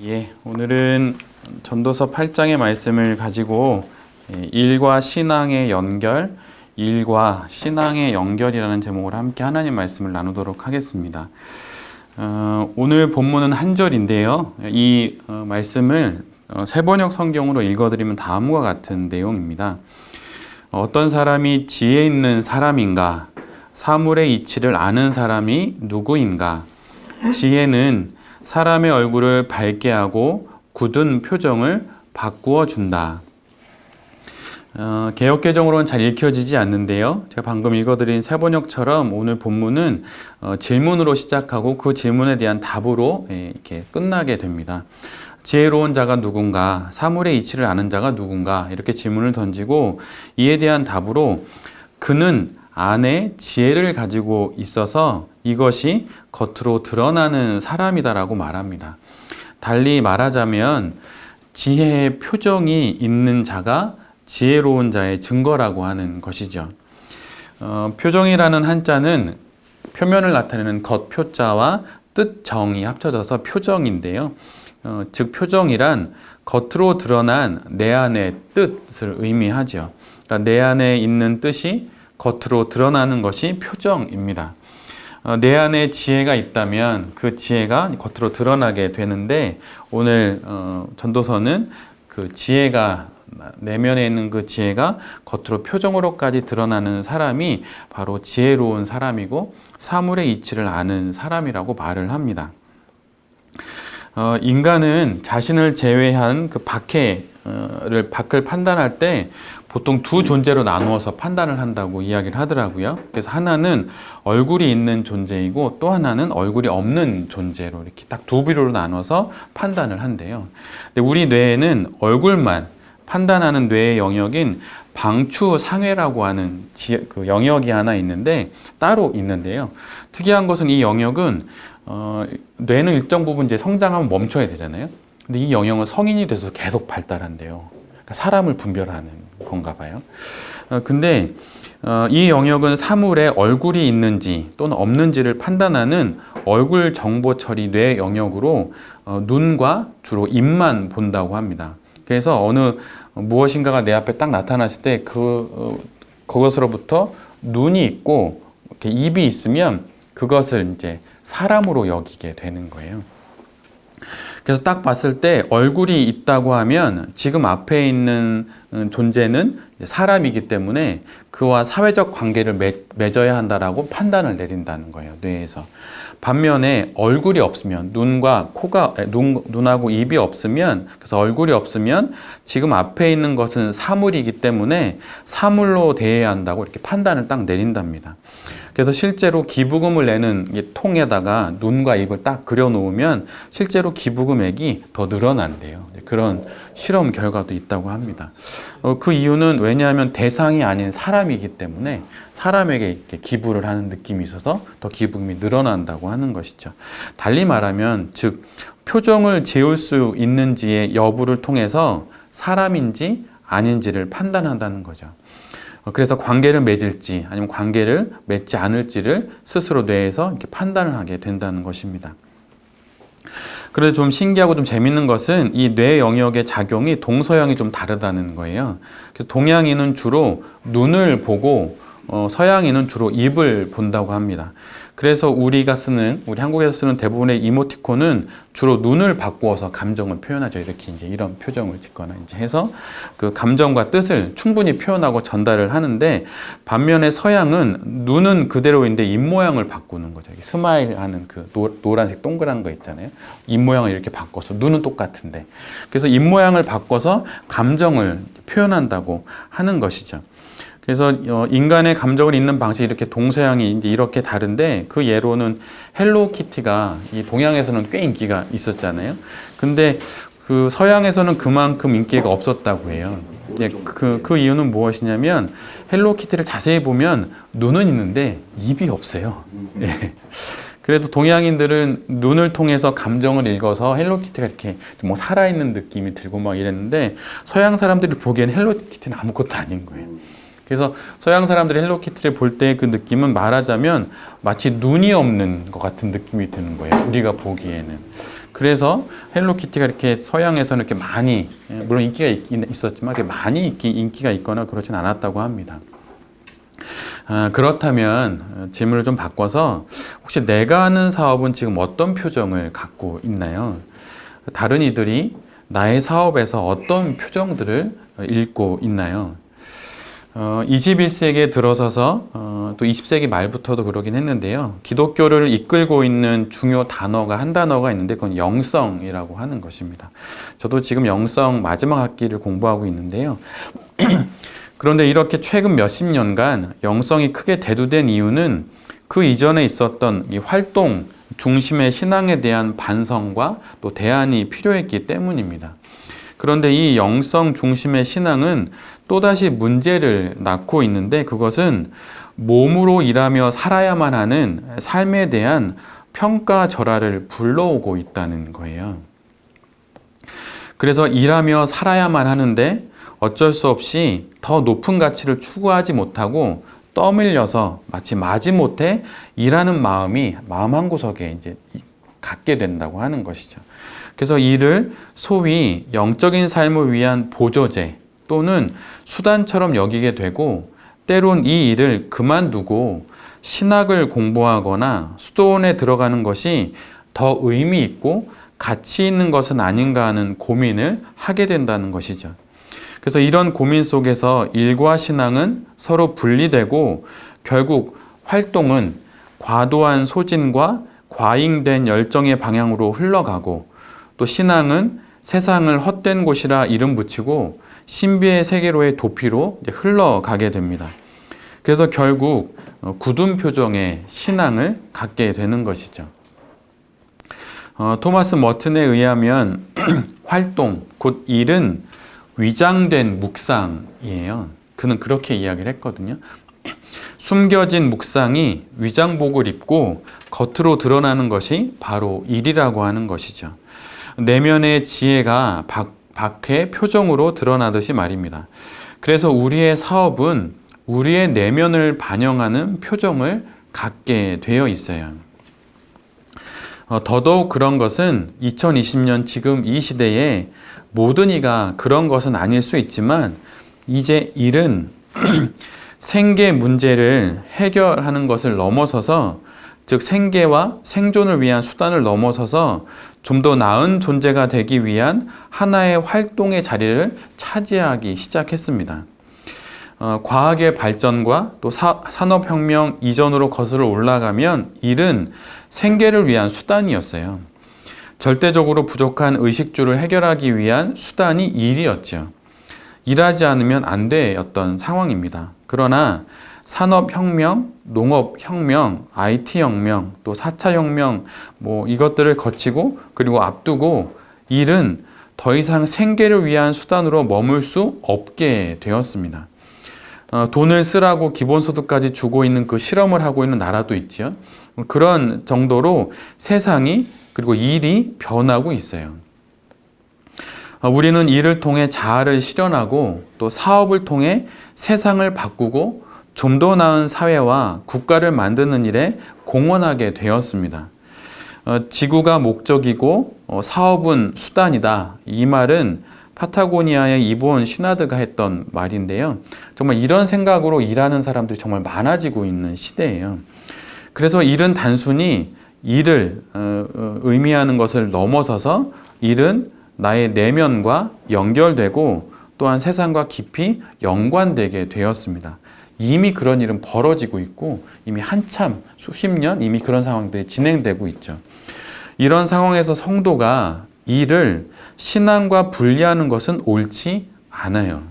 예, 오늘은 전도서 8장의 말씀을 가지고 예, 일과 신앙의 연결, 일과 신앙의 연결이라는 제목으로 함께 하나님 말씀을 나누도록 하겠습니다. 어, 오늘 본문은 한 절인데요. 이 어, 말씀을 어, 세번역 성경으로 읽어드리면 다음과 같은 내용입니다. 어떤 사람이 지혜 있는 사람인가? 사물의 이치를 아는 사람이 누구인가? 지혜는 사람의 얼굴을 밝게 하고 굳은 표정을 바꾸어 준다. 어, 개혁 개정으로는 잘 읽혀지지 않는데요. 제가 방금 읽어드린 세번역처럼 오늘 본문은 어, 질문으로 시작하고 그 질문에 대한 답으로 예, 이렇게 끝나게 됩니다. 지혜로운 자가 누군가, 사물의 이치를 아는 자가 누군가 이렇게 질문을 던지고 이에 대한 답으로 그는 안에 지혜를 가지고 있어서 이것이 겉으로 드러나는 사람이다라고 말합니다. 달리 말하자면 지혜의 표정이 있는 자가 지혜로운 자의 증거라고 하는 것이죠. 어, 표정이라는 한자는 표면을 나타내는 겉 표자와 뜻 정이 합쳐져서 표정인데요. 어, 즉 표정이란 겉으로 드러난 내 안의 뜻을 의미하죠. 그러니까 내 안에 있는 뜻이 겉으로 드러나는 것이 표정입니다. 어, 내 안에 지혜가 있다면 그 지혜가 겉으로 드러나게 되는데 오늘 어, 전도서는 그 지혜가 내면에 있는 그 지혜가 겉으로 표정으로까지 드러나는 사람이 바로 지혜로운 사람이고 사물의 이치를 아는 사람이라고 말을 합니다. 어, 인간은 자신을 제외한 그 밖에를 밖을 판단할 때 보통 두 존재로 나누어서 판단을 한다고 이야기를 하더라고요. 그래서 하나는 얼굴이 있는 존재이고 또 하나는 얼굴이 없는 존재로 이렇게 딱 두 비로로 나눠서 판단을 한대요. 근데 우리 뇌에는 얼굴만 판단하는 뇌의 영역인 방추 상회라고 하는 지, 그 영역이 하나 있는데 따로 있는데요. 특이한 것은 이 영역은 어, 뇌는 일정 부분 이제 성장하면 멈춰야 되잖아요. 근데 이 영역은 성인이 돼서 계속 발달한대요. 그러니까 사람을 분별하는 건가 봐요. 어, 근데 어, 이 영역은 사물에 얼굴이 있는지 또는 없는지를 판단하는 얼굴 정보 처리 뇌 영역으로 어, 눈과 주로 입만 본다고 합니다. 그래서 어느 무엇인가가 내 앞에 딱 나타났을 때 그 어, 그것으로부터 눈이 있고 이렇게 입이 있으면 그것을 이제 사람으로 여기게 되는 거예요. 그래서 딱 봤을 때 얼굴이 있다고 하면 지금 앞에 있는 음, 존재는 사람이기 때문에 그와 사회적 관계를 맺 어야 한다라고 판단을 내린다는 거예요. 뇌에서. 반면에 얼굴이 없으면 눈과 코가 눈, 눈하고 입이 없으면 그래서 얼굴이 없으면 지금 앞에 있는 것은 사물이기 때문에 사물로 대해야 한다고 이렇게 판단을 딱 내린답니다. 그래서 실제로 기부금을 내는 통에다가 눈과 입을 딱 그려 놓으면 실제로 기부금액이 더 늘어난대요. 그런 실험 결과도 있다고 합니다. 어, 그 이유는 왜냐하면 대상이 아닌 사람이기 때문에 사람에게 기부를 하는 느낌이 있어서 더 기부금이 늘어난다고 하는 것이죠. 달리 말하면 즉 표정을 지울 수 있는지의 여부를 통해서 사람인지 아닌지를 판단한다는 거죠. 어, 그래서 관계를 맺을지 아니면 관계를 맺지 않을지를 스스로 뇌에서 이렇게 판단을 하게 된다는 것입니다. 그래서 좀 신기하고 좀 재밌는 것은 이 뇌 영역의 작용이 동서양이 좀 다르다는 거예요. 그래서 동양인은 주로 눈을 보고 어, 서양인은 주로 입을 본다고 합니다. 그래서 우리가 쓰는 우리 한국에서 쓰는 대부분의 이모티콘은 주로 눈을 바꾸어서 감정을 표현하죠. 이렇게 이제 이런 표정을 짓거나 이제 해서 그 감정과 뜻을 충분히 표현하고 전달을 하는데 반면에 서양은 눈은 그대로인데 입 모양을 바꾸는 거죠. 스마일 하는 그 노, 란색 동그란 거 있잖아요. 입 모양을 이렇게 바꿔서 눈은 똑같은데 그래서 입 모양을 바꿔서 감정을 표현한다고 하는 것이죠. 그래서 어, 인간의 감정을 읽는 방식이 이렇게 동서양이 이렇게 다른데 그 예로는 헬로키티가 이 동양에서는 꽤 인기가 있었잖아요. 근데 그 서양에서는 그만큼 인기가 없었다고 해요. 예, 그, 그 이유는 무엇이냐면 헬로키티를 자세히 보면 눈은 있는데 입이 없어요. 예. 그래도 동양인들은 눈을 통해서 감정을 읽어서 헬로키티가 이렇게 뭐 살아있는 느낌이 들고 막 이랬는데 서양 사람들이 보기에는 헬로키티는 아무것도 아닌 거예요. 그래서 서양 사람들이 헬로키티를 볼 때 그 느낌은 말하자면 마치 눈이 없는 것 같은 느낌이 드는 거예요. 우리가 보기에는. 그래서 헬로키티가 이렇게 서양에서는 이렇게 많이 예, 물론 인기가 있었지만 이렇게 많이 인기, 인기가 있거나 그렇진 않았다고 합니다. 아, 그렇다면 어, 질문을 좀 바꿔서 혹시 내가 하는 사업은 지금 어떤 표정을 갖고 있나요? 다른 이들이 나의 사업에서 어떤 표정들을 어, 읽고 있나요? 어, 21세기에 들어서서 어, 또 20세기 말부터도 그러긴 했는데요. 기독교를 이끌고 있는 중요 단어가 한 단어가 있는데 그건 영성이라고 하는 것입니다. 저도 지금 영성 마지막 학기를 공부하고 있는데요. 그런데 이렇게 최근 몇십 년간 영성이 크게 대두된 이유는 그 이전에 있었던 이 활동 중심의 신앙에 대한 반성과 또 대안이 필요했기 때문입니다. 그런데 이 영성 중심의 신앙은 또다시 문제를 낳고 있는데 그것은 몸으로 일하며 살아야만 하는 삶에 대한 평가절하를 불러오고 있다는 거예요. 그래서 일하며 살아야만 하는데 어쩔 수 없이 더 높은 가치를 추구하지 못하고 떠밀려서 마치 마지못해 일하는 마음이 마음 한 구석에 이제 갖게 된다고 하는 것이죠. 그래서 이를 소위 영적인 삶을 위한 보조제 또는 수단처럼 여기게 되고 때론 이 일을 그만두고 신학을 공부하거나 수도원에 들어가는 것이 더 의미 있고 가치 있는 것은 아닌가 하는 고민을 하게 된다는 것이죠. 그래서 이런 고민 속에서 일과 신앙은 서로 분리되고 결국 활동은 과도한 소진과 과잉된 열정의 방향으로 흘러가고 또 신앙은 세상을 헛된 곳이라 이름 붙이고 신비의 세계로의 도피로 흘러가게 됩니다. 그래서 결국 어, 굳은 표정의 신앙을 갖게 되는 것이죠. 어, 토마스 머튼에 의하면 활동, 곧 일은 위장된 묵상이에요. 그는 그렇게 이야기를 했거든요. 숨겨진 묵상이 위장복을 입고 겉으로 드러나는 것이 바로 일이라고 하는 것이죠. 내면의 지혜가 밖, 밖의 표정으로 드러나듯이 말입니다. 그래서 우리의 사업은 우리의 내면을 반영하는 표정을 갖게 되어 있어요. 어, 더더욱 그런 것은 2020년 지금 이 시대에 모든 이가 그런 것은 아닐 수 있지만 이제 일은 생계 문제를 해결하는 것을 넘어서서 즉 생계와 생존을 위한 수단을 넘어서서 좀 더 나은 존재가 되기 위한 하나의 활동의 자리를 차지하기 시작했습니다. 어, 과학의 발전과 또 사, 산업혁명 이전으로 거슬러 올라가면 일은 생계를 위한 수단이었어요. 절대적으로 부족한 의식주를 해결하기 위한 수단이 일이었죠. 일하지 않으면 안 되었던 상황입니다. 그러나 산업혁명, 농업혁명, IT혁명, 또 4차 혁명, 뭐 이것들을 거치고 그리고 앞두고 일은 더 이상 생계를 위한 수단으로 머물 수 없게 되었습니다. 어, 돈을 쓰라고 기본소득까지 주고 있는 그 실험을 하고 있는 나라도 있지요. 그런 정도로 세상이 그리고 일이 변하고 있어요. 어, 우리는 일을 통해 자아를 실현하고 또 사업을 통해 세상을 바꾸고 좀 더 나은 사회와 국가를 만드는 일에 공헌하게 되었습니다. 어, 지구가 목적이고 어, 사업은 수단이다. 이 말은 파타고니아의 이본 시나드가 했던 말인데요. 정말 이런 생각으로 일하는 사람들이 정말 많아지고 있는 시대예요. 그래서 일은 단순히 일을 어, 어, 의미하는 것을 넘어서서 일은 나의 내면과 연결되고 또한 세상과 깊이 연관되게 되었습니다. 이미 그런 일은 벌어지고 있고 이미 한참 수십 년 이미 그런 상황들이 진행되고 있죠. 이런 상황에서 성도가 일을 신앙과 분리하는 것은 옳지 않아요.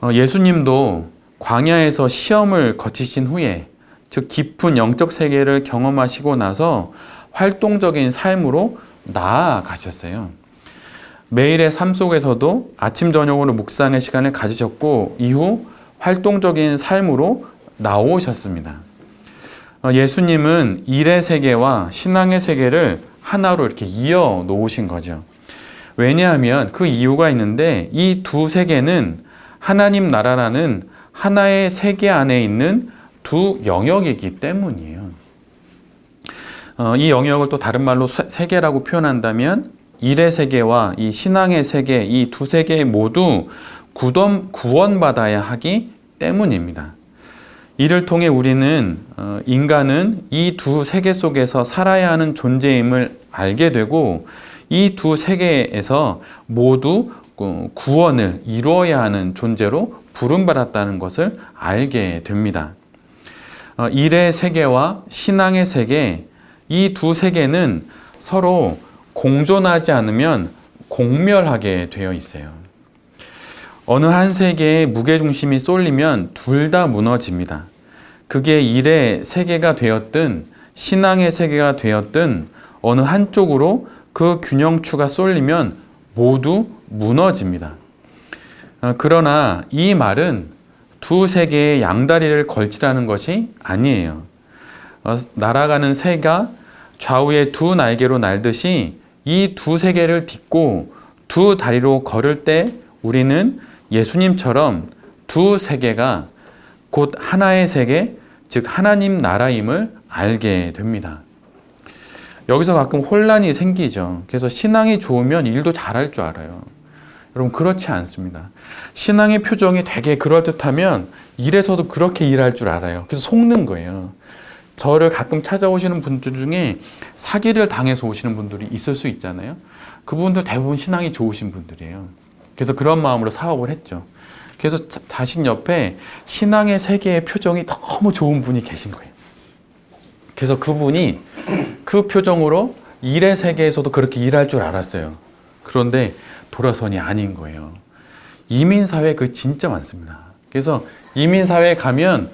어, 예수님도 광야에서 시험을 거치신 후에 즉 깊은 영적 세계를 경험하시고 나서 활동적인 삶으로 나아가셨어요. 매일의 삶 속에서도 아침 저녁으로 묵상의 시간을 가지셨고 이후 활동적인 삶으로 나오셨습니다. 어, 예수님은 일의 세계와 신앙의 세계를 하나로 이렇게 이어 놓으신 거죠. 왜냐하면 그 이유가 있는데 이 두 세계는 하나님 나라라는 하나의 세계 안에 있는 두 영역이기 때문이에요. 어, 이 영역을 또 다른 말로 세- 세계라고 표현한다면 일의 세계와 이 신앙의 세계 이 두 세계 모두 구원 구원받아야 하기 때문입니다. 이를 통해 우리는 어, 인간은 이 두 세계 속에서 살아야 하는 존재임을 알게 되고 이 두 세계에서 모두 어, 구원을 이루어야 하는 존재로 부름받았다는 것을 알게 됩니다. 어, 일의 세계와 신앙의 세계 이 두 세계는 서로 공존하지 않으면 공멸하게 되어 있어요. 어느 한 세계에 무게중심이 쏠리면 둘 다 무너집니다. 그게 일의 세계가 되었든 신앙의 세계가 되었든 어느 한쪽으로 그 균형추가 쏠리면 모두 무너집니다. 어, 그러나 이 말은 두 세계의 양다리를 걸치라는 것이 아니에요. 어, 날아가는 새가 좌우의 두 날개로 날듯이 이 두 세계를 딛고 두 다리로 걸을 때 우리는 예수님처럼 두 세계가 곧 하나의 세계, 즉 하나님 나라임을 알게 됩니다. 여기서 가끔 혼란이 생기죠. 그래서 신앙이 좋으면 일도 잘할 줄 알아요. 여러분 그렇지 않습니다. 신앙의 표정이 되게 그럴듯하면 일에서도 그렇게 일할 줄 알아요. 그래서 속는 거예요. 저를 가끔 찾아오시는 분들 중에 사기를 당해서 오시는 분들이 있을 수 있잖아요. 그분들 대부분 신앙이 좋으신 분들이에요. 그래서 그런 마음으로 사업을 했죠. 그래서 자, 자신 옆에 신앙의 세계의 표정이 너무 좋은 분이 계신 거예요. 그래서 그분이 그 표정으로 일의 세계에서도 그렇게 일할 줄 알았어요. 그런데 돌아선이 아닌 거예요. 이민사회 그 진짜 많습니다. 그래서 이민사회에 가면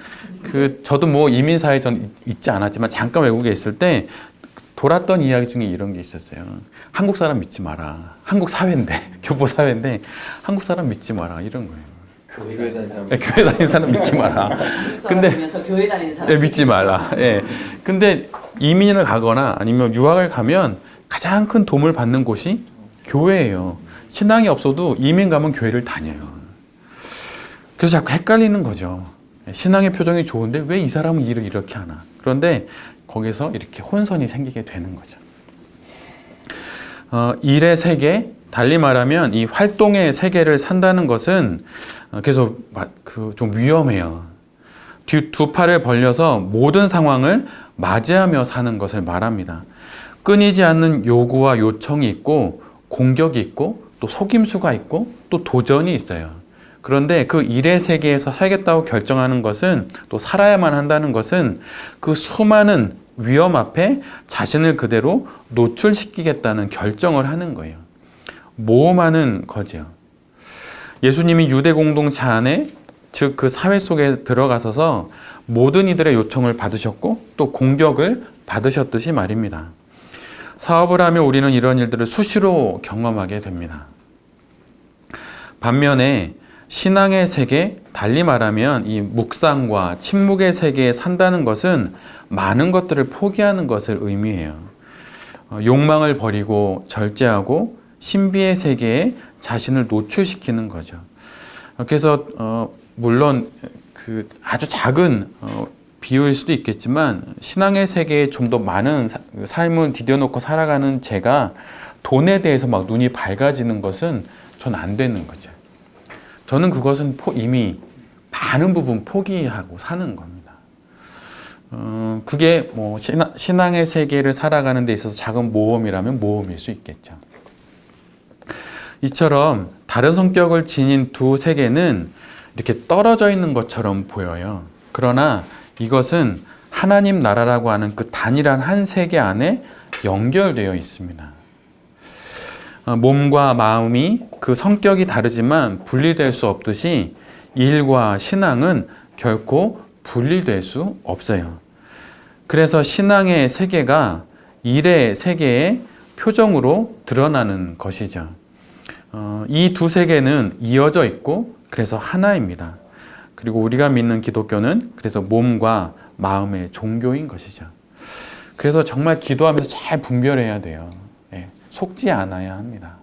그 저도 뭐 이민사회 전 있- 있지 않았지만 잠깐 외국에 있을 때 돌았던 이야기 중에 이런 게 있었어요. 한국 사람 믿지 마라. 한국 사회인데 교포 사회인데 한국 사람 믿지 마라 이런 거예요. 교회 다니는 사람 예, 교회 다니는 사람 믿지 마라. 근데- 교회 다니는 사람 예, 믿지 말라. 예. 근데 이민을 가거나 아니면 유학을 가면 가장 큰 도움을 받는 곳이 교회예요. 신앙이 없어도 이민 가면 교회를 다녀요. 그래서 자꾸 헷갈리는 거죠. 예, 신앙의 표정이 좋은데 왜 이 사람은 일을 이렇게 하나? 그런데 거기서 이렇게 혼선이 생기게 되는 거죠. 어, 일의 세계, 달리 말하면 이 활동의 세계를 산다는 것은 어, 그래서 그좀 위험해요. 뒤, 두 팔을 벌려서 모든 상황을 맞이하며 사는 것을 말합니다. 끊이지 않는 요구와 요청이 있고 공격이 있고 또 속임수가 있고 또 도전이 있어요. 그런데 그 일의 세계에서 살겠다고 결정하는 것은 또 살아야만 한다는 것은 그 수많은 위험 앞에 자신을 그대로 노출시키겠다는 결정을 하는 거예요. 모험하는 거지요. 예수님이 유대 공동체 안에 즉 그 사회 속에 들어가서서 모든 이들의 요청을 받으셨고 또 공격을 받으셨듯이 말입니다. 사업을 하며 우리는 이런 일들을 수시로 경험하게 됩니다. 반면에 신앙의 세계, 달리 말하면 이 묵상과 침묵의 세계에 산다는 것은 많은 것들을 포기하는 것을 의미해요. 어, 욕망을 버리고 절제하고 신비의 세계에 자신을 노출시키는 거죠. 어, 그래서 어, 물론 그 아주 작은 어, 비유일 수도 있겠지만 신앙의 세계에 좀 더 많은 사- 삶을 디뎌놓고 살아가는 제가 돈에 대해서 막 눈이 밝아지는 것은 전 안 되는 거죠. 저는 그것은 포- 이미 많은 부분 포기하고 사는 겁니다. 어, 그게 뭐 신앙, 신앙 의 세계를 살아가는 데 있어서 작은 모험이라면 모험일 수 있겠죠. 이처럼 다른 성격을 지닌 두 세계는 이렇게 떨어져 있는 것처럼 보여요. 그러나 이것은 하나님 나라라고 하는 그 단일한 한 세계 안에 연결되어 있습니다. 어, 몸과 마음이 그 성격이 다르지만 분리될 수 없듯이 일과 신앙은 결코 분리될 수 없어요. 그래서 신앙의 세계가 일의 세계의 표정으로 드러나는 것이죠. 어, 이두 세계는 이어져 있고 그래서 하나입니다. 그리고 우리가 믿는 기독교는 그래서 몸과 마음의 종교인 것이죠. 그래서 정말 기도하면서 잘 분별해야 돼요. 예, 속지 않아야 합니다.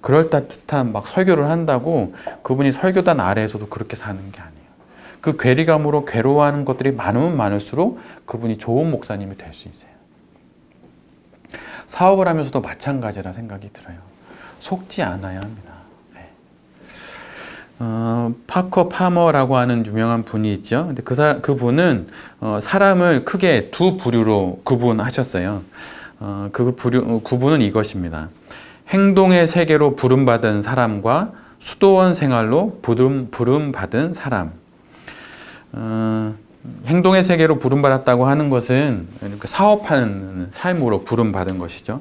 그럴듯한 막 설교를 한다고 그분이 설교단 아래에서도 그렇게 사는 게 아니에요. 그 괴리감으로 괴로워하는 것들이 많으면 많을수록 그분이 좋은 목사님이 될 수 있어요. 사업을 하면서도 마찬가지라 생각이 들어요. 속지 않아야 합니다. 네. 어, 파커 파머라고 하는 유명한 분이 있죠. 근데 그, 사, 그 분은 어, 사람을 크게 두 부류로 구분하셨어요. 어, 그 어, 구분은 이것입니다. 행동의 세계로 부름받은 사람과 수도원 생활로 부름, 부름받은 사람. 어, 행동의 세계로 부름받았다고 하는 것은 사업하는 삶으로 부름받은 것이죠.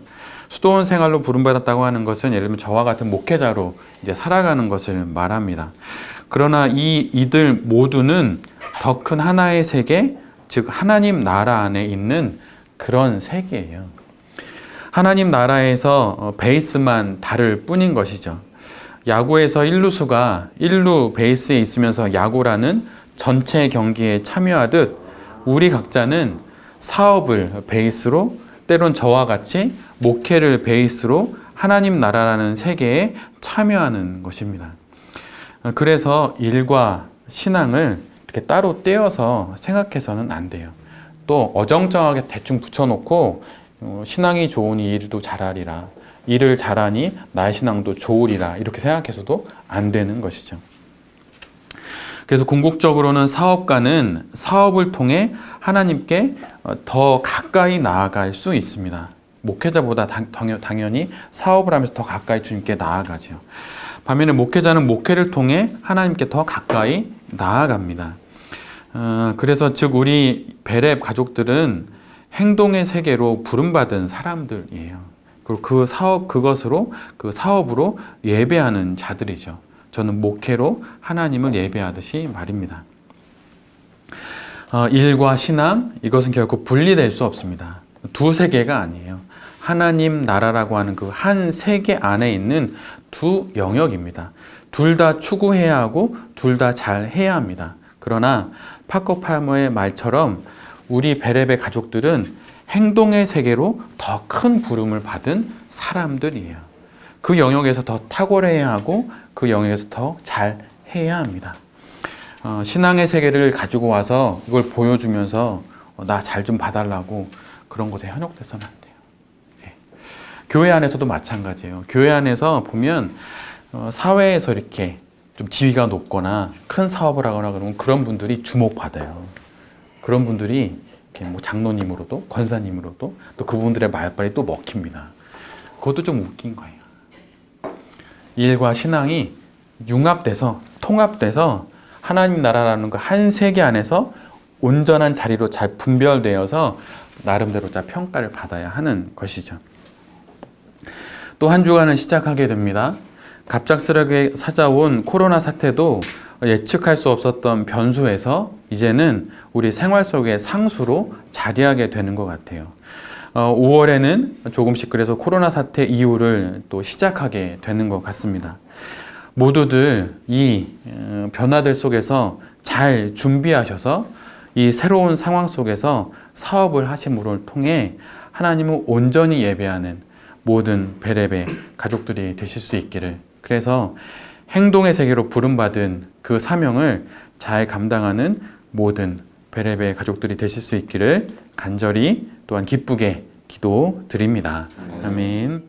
수도원 생활로 부름받았다고 하는 것은 예를 들면 저와 같은 목회자로 이제 살아가는 것을 말합니다. 그러나 이 이들 모두는 더 큰 하나의 세계, 즉 하나님 나라 안에 있는 그런 세계예요. 하나님 나라에서 어, 베이스만 다를 뿐인 것이죠. 야구에서 1루수가 1루 베이스에 있으면서 야구라는 전체 경기에 참여하듯 우리 각자는 사업을 베이스로 때론 저와 같이 목회를 베이스로 하나님 나라라는 세계에 참여하는 것입니다. 그래서 일과 신앙을 이렇게 따로 떼어서 생각해서는 안 돼요. 또 어정쩡하게 대충 붙여놓고 어, 신앙이 좋으니 일도 잘하리라. 일을 잘하니 나의 신앙도 좋으리라. 이렇게 생각해서도 안 되는 것이죠. 그래서 궁극적으로는 사업가는 사업을 통해 하나님께 어, 더 가까이 나아갈 수 있습니다. 목회자보다 당, 당연 히 사업을 하면서 더 가까이 주님께 나아가죠. 반면에 목회자는 목회를 통해 하나님께 더 가까이 나아갑니다. 어, 그래서 즉 우리 베렙 가족들은 행동의 세계로 부름받은 사람들이에요. 그리고 그 사업 그것으로 그 사업으로 예배하는 자들이죠. 저는 목회로 하나님을 예배하듯이 말입니다. 어, 일과 신앙 이것은 결코 분리될 수 없습니다. 두 세계가 아니에요. 하나님 나라라고 하는 그 한 세계 안에 있는 두 영역입니다. 둘 다 추구해야 하고 둘 다 잘 해야 합니다. 그러나 파커 팔머의 말처럼 우리 베레베 가족들은 행동의 세계로 더 큰 부름을 받은 사람들이에요. 그 영역에서 더 탁월해야 하고 그 영역에서 더 잘 해야 합니다. 어, 신앙의 세계를 가지고 와서 이걸 보여주면서 어, 나잘 좀 봐달라고 그런 곳에 현혹돼서는 안 돼요. 예. 교회 안에서도 마찬가지예요. 교회 안에서 보면 어, 사회에서 이렇게 좀 지위가 높거나 큰 사업을 하거나 그러면 그런 분들이 주목받아요. 그런 분들이 뭐 장로님으로도 권사님으로도 또 그분들의 말빨이 또 먹힙니다. 그것도 좀 웃긴 거예요. 일과 신앙이 융합돼서 통합돼서 하나님 나라라는 그 한 세계 안에서 온전한 자리로 잘 분별되어서 나름대로 자 평가를 받아야 하는 것이죠. 또 한 주간은 시작하게 됩니다. 갑작스럽게 찾아온 코로나 사태도 예측할 수 없었던 변수에서 이제는 우리 생활 속의 상수로 자리하게 되는 것 같아요. 어, 5월에는 조금씩 그래서 코로나 사태 이후를 또 시작하게 되는 것 같습니다. 모두들 이 어, 변화들 속에서 잘 준비하셔서 이 새로운 상황 속에서 사업을 하심으로 통해 하나님을 온전히 예배하는 모든 베레베 가족들이 되실 수 있기를 그래서 행동의 세계로 부름받은 그 사명을 잘 감당하는 모든 베레베 가족들이 되실 수 있기를 간절히 또한 기쁘게 기도 드립니다. 아멘.